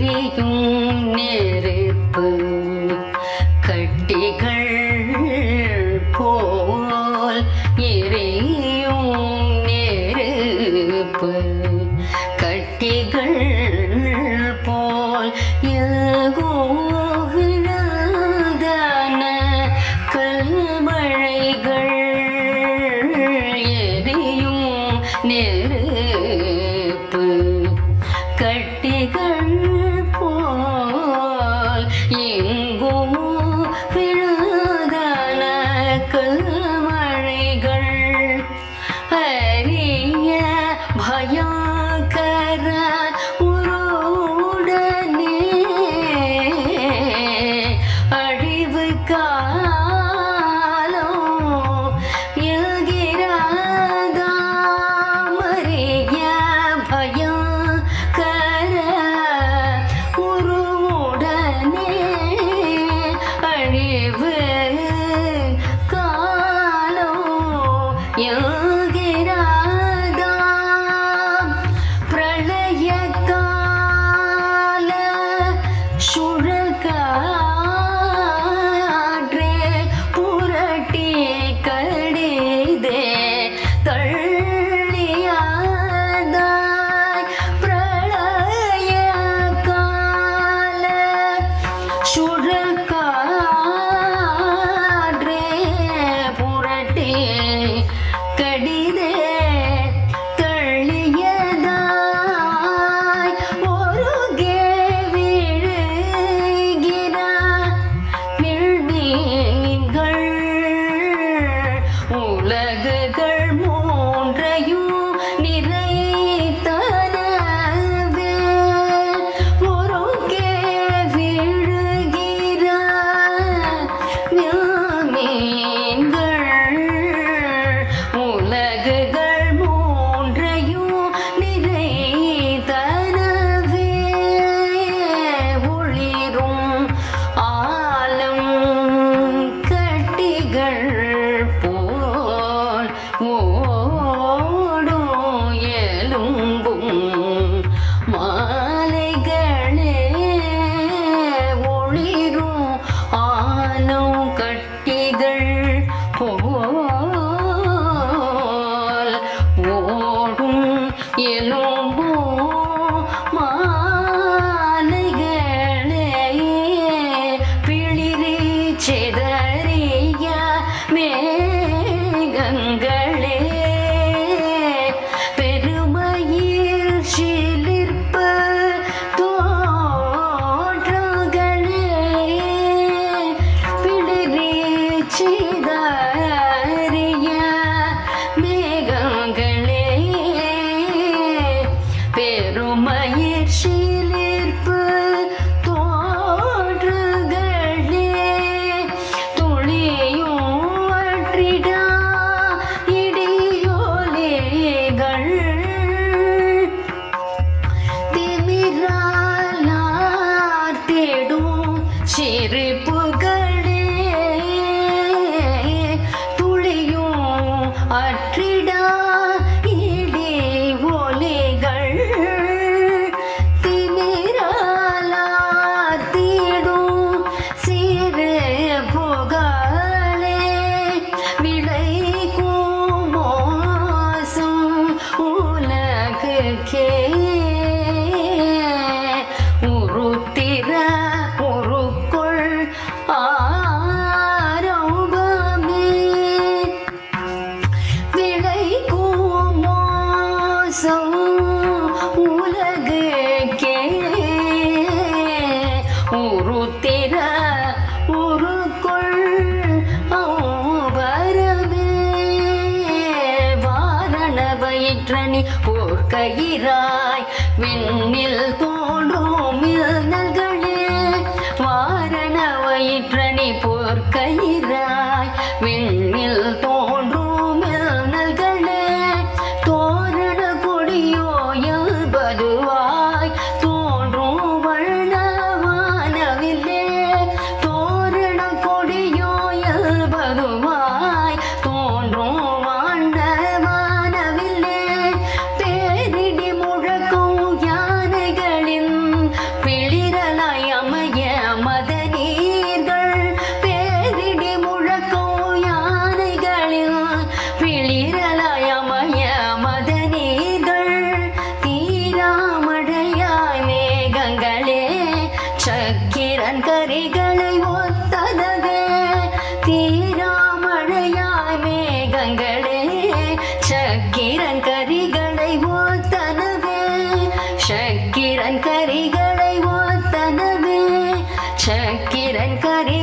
எரியும் நெருப்பு. கட்டிகள் போல் எரியும் நெருப்பு. கட்டிகள் போல் எகோகுதான கல் निराकरा அலைகள் போல் ஓடும் எலும்பும் மாலைகளே ஒளி பற்றி கோசம் உலகுக்கே உரு திற உரு கொள் வரவே வாரணவயிற்றணி போர்க்கையிறாய் விண்ணில் தோன்றும் மிருதங்களே வாரணவயிற்றணி போர்க்கையிறாய் கரைகளை ஒத்ததது. தீராமழையாய் மேகங்களே சக்கிரன் கரிகளை ஒத்தனது சக்கிரன் கரிகளை ஒத்தனது சக்கிரன் கரி